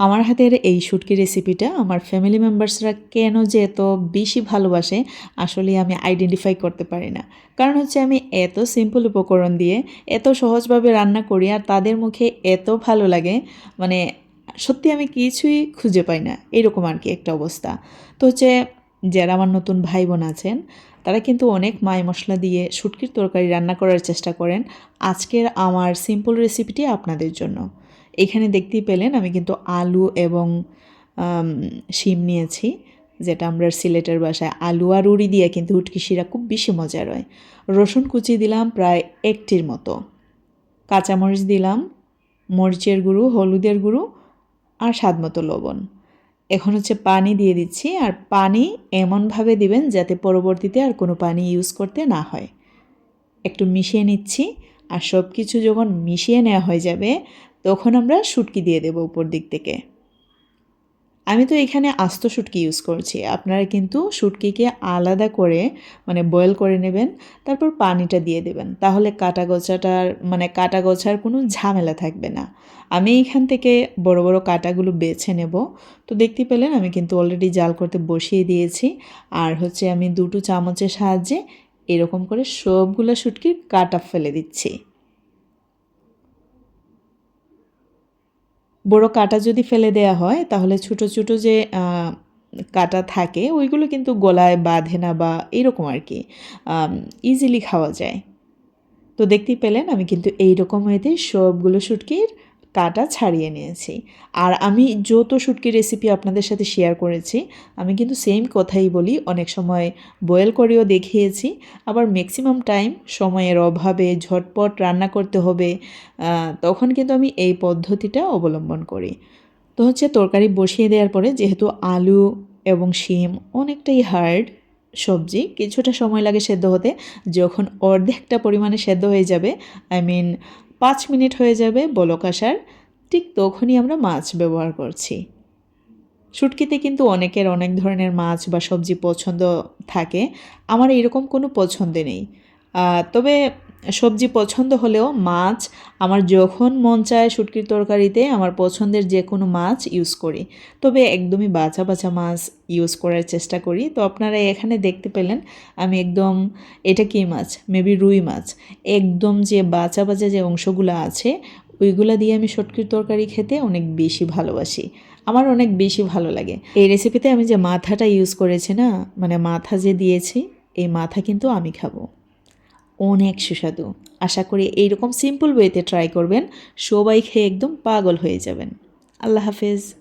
আমার হাতের এই শুটকি রেসিপিটা আমার ফ্যামিলি মেম্বার্সরা কেন যে এত বেশি ভালোবাসে আসলে আমি আইডেন্টিফাই করতে পারি না। কারণ হচ্ছে আমি এত সিম্পল উপকরণ দিয়ে এত সহজভাবে রান্না করি আর তাদের মুখে এত ভালো লাগে মানে সত্যি আমি কিছুই খুঁজে পাই না, এরকম আর কি একটা অবস্থা। তো হচ্ছে যারা আমার নতুন ভাই বোন আছেন, তারা কিন্তু অনেক মায় মশলা দিয়ে শুটকির তরকারি রান্না করার চেষ্টা করেন আজকের আমার সিম্পল রেসিপিটি আপনাদের জন্য। এখানে দেখতেই পেলেন আমি কিন্তু আলু এবং শিম নিয়েছি, যেটা আমরা সিলেটের বাসায় আলু আর উড়ি দিয়ে কিন্তু উটকি শিরা খুব বেশি মজার হয়। রসুন কুচি দিলাম প্রায় একটির মতো। কাঁচামরিচ দিলাম, মরিচের গুঁড়ো, হলুদের গুঁড়ো আর স্বাদ মতো লবণ। এখন হচ্ছে পানি দিয়ে দিচ্ছি আর পানি এমনভাবে দিবেন যাতে পরবর্তীতে আর কোনো পানি ইউজ করতে না হয়। একটু মিশিয়ে নিচ্ছি আর সব কিছু যখন মিশিয়ে নেওয়া হয়ে যাবে তখন আমরা শুটকি দিয়ে দেবো উপর দিক থেকে। আমি তো এখানে আস্ত শুটকি ইউজ করছি। আপনারা কিন্তু শুটকিকে আলাদা করে মানে বয়েল করে নেবেন, তারপর পানিটা দিয়ে দেবেন। তাহলে কাটা গোছাটার মানে কাটা গোছার কোনো ঝামেলা থাকবে না। আমি এখান থেকে বড় বড় কাটাগুলো বেছে নেব। তো দেখতে পেলেন আমি কিন্তু অলরেডি জাল করতে বসিয়ে দিয়েছি। আর হচ্ছে আমি দুটো চামচের সাহায্যে এরকম করে সবগুলো শুটকির কাটা ফেলে দিচ্ছি। বড় কাটা যদি ফেলে দেয়া হয়, তাহলে ছোট ছোট যে কাটা থাকে, ওইগুলো কিন্তু গলায় বাঁধে না বা এরকম আর কি ইজিলি খাওয়া যায়। তো দেখতেই পেলেন, আমি কিন্তু এই রকম হয়েতে সবগুলো শুটকির কাটা ছাড়িয়ে নিয়েছি। আর আমি যত শুটকি রেসিপি আপনাদের সাথে শেয়ার করেছি। আমি কিন্তু সেম কথাই বলি, অনেক সময় বয়েল করেও দেখিয়েছি। আবার ম্যাক্সিমাম টাইম সময়ের অভাবে ঝটপট রান্না করতে হবে তখন কিন্তু আমি এই পদ্ধতিটা অবলম্বন করি। তো হচ্ছে তরকারি বসিয়ে দেওয়ার পরে যেহেতু আলু এবং শিম অনেকটাই হার্ড সবজি, কিছুটা সময় লাগে সেদ্ধ হতে, যখন অর্ধেকটা পরিমাণে সেদ্ধ হয়ে যাবে আই মিন পাঁচ মিনিট হয়ে যাবে বলক আসার। ঠিক তখনই আমরা মাছ ব্যবহার করছি। শুটকিতে কিন্তু অনেকের অনেক ধরনের মাছ বা সবজি পছন্দ থাকে। আমার এরকম কোনো পছন্দ নেই। তবে সবজি পছন্দ হলেও মাছ, আমার যখন মন চায় শুটকির তরকারিতে, আমার পছন্দের যে কোনো মাছ ইউজ করি। তবে একদমই বাছা বাছা মাছ ইউজ করার চেষ্টা করি। তো আপনারা এখানে দেখতে পেলেন, আমি একদম, এটা কি মাছ? মেবি রুই মাছ। একদম যে বাছা বাছা যে অংশগুলো আছে, ওইগুলো দিয়ে আমি শুটকির তরকারি খেতে অনেক বেশি ভালোবাসি। আমার অনেক বেশি ভালো লাগে। এই রেসিপিতে আমি যে মাথাটা ইউজ করেছি না মানে মাথা যে দিয়েছি, এই মাথা কিন্তু আমি খাব। অনেক সুস্বাদু। আশা করি এইরকম সিম্পল ওয়েতে ট্রাই করবেন। সবাই খেয়ে একদম পাগল হয়ে যাবেন। আল্লাহ হাফেজ।